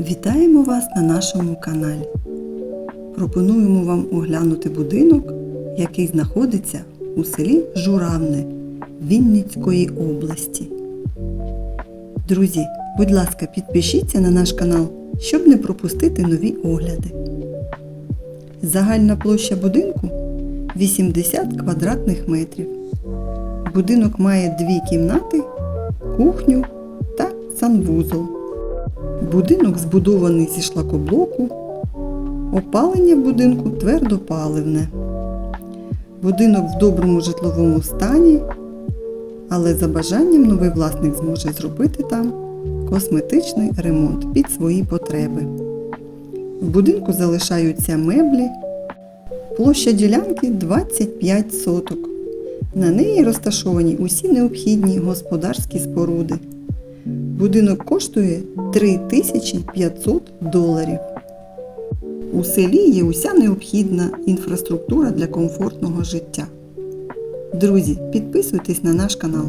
Вітаємо вас на нашому каналі. Пропонуємо вам оглянути будинок, який знаходиться у селі Журавне Вінницької області. Друзі, будь ласка, підпишіться на наш канал, щоб не пропустити нові огляди. Загальна площа будинку 80 квадратних метрів. Будинок має дві кімнати, кухню та санвузол. Будинок збудований зі шлакоблоку. Опалення будинку твердопаливне. Будинок в доброму житловому стані, але за бажанням новий власник зможе зробити там косметичний ремонт під свої потреби. В будинку залишаються меблі. Площа ділянки 25 соток. На неї розташовані усі необхідні господарські споруди. Будинок коштує 3500 доларів. У селі є уся необхідна інфраструктура для комфортного життя. Друзі, підписуйтесь на наш канал,